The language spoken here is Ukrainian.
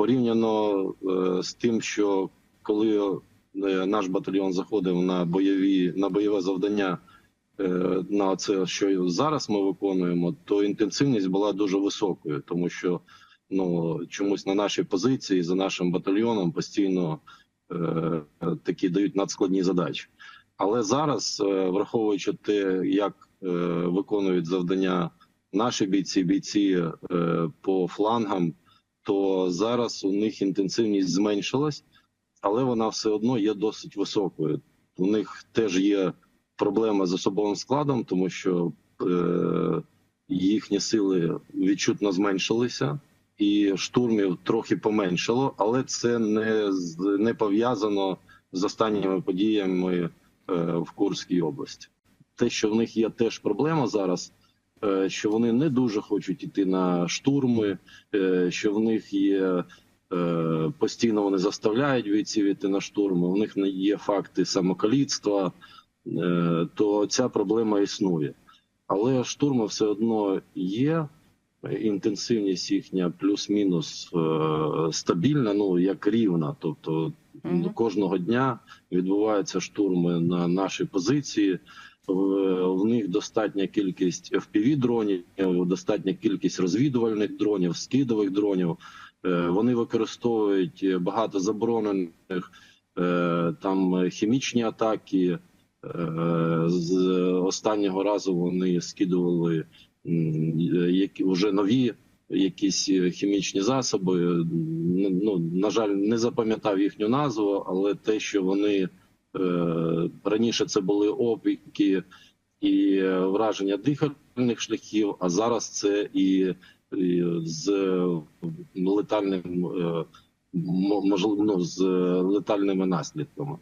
порівняно е, з тим, що коли е, наш батальйон заходив на бойові на бойове завдання. е, На це, що зараз ми виконуємо, то інтенсивність була дуже високою, тому що ну чомусь на нашій позиції за нашим батальйоном постійно е, такі дають надскладні задачі. Але зараз, враховуючи те, як е, виконують завдання наші бійці, бійці е, по флангам, то зараз у них інтенсивність зменшилась, але вона все одно є досить високою. У них теж є проблема з особовим складом, тому що е, їхні сили відчутно зменшилися, і штурмів трохи поменшало, але це не, не пов'язано з останніми подіями е, в Курській області. Те, що в них є теж проблема зараз, що вони не дуже хочуть йти на штурми, е, що в них є. е, Постійно вони заставляють бійців йти на штурми. У них не є факти самокаліцтва, е, то ця проблема існує. Але штурми все одно є. Інтенсивність їхня плюс-мінус е, стабільна, ну як рівна. Тобто Мгм. кожного дня відбуваються штурми на наші позиції. В, в них достатня кількість fpv дронів, достатня кількість розвідувальних дронів, скидових дронів. Е, Вони використовують багато заборонених е, там хімічні атаки. Е, З останнього разу вони скидували які вже нові якісь хімічні засоби. Ну на жаль, не запам'ятав їхню назву, але те, що вони е, раніше це були опіки і е, враження дихальних шляхів, а зараз це і, і з летальним е, можливо, ну, з летальними наслідками.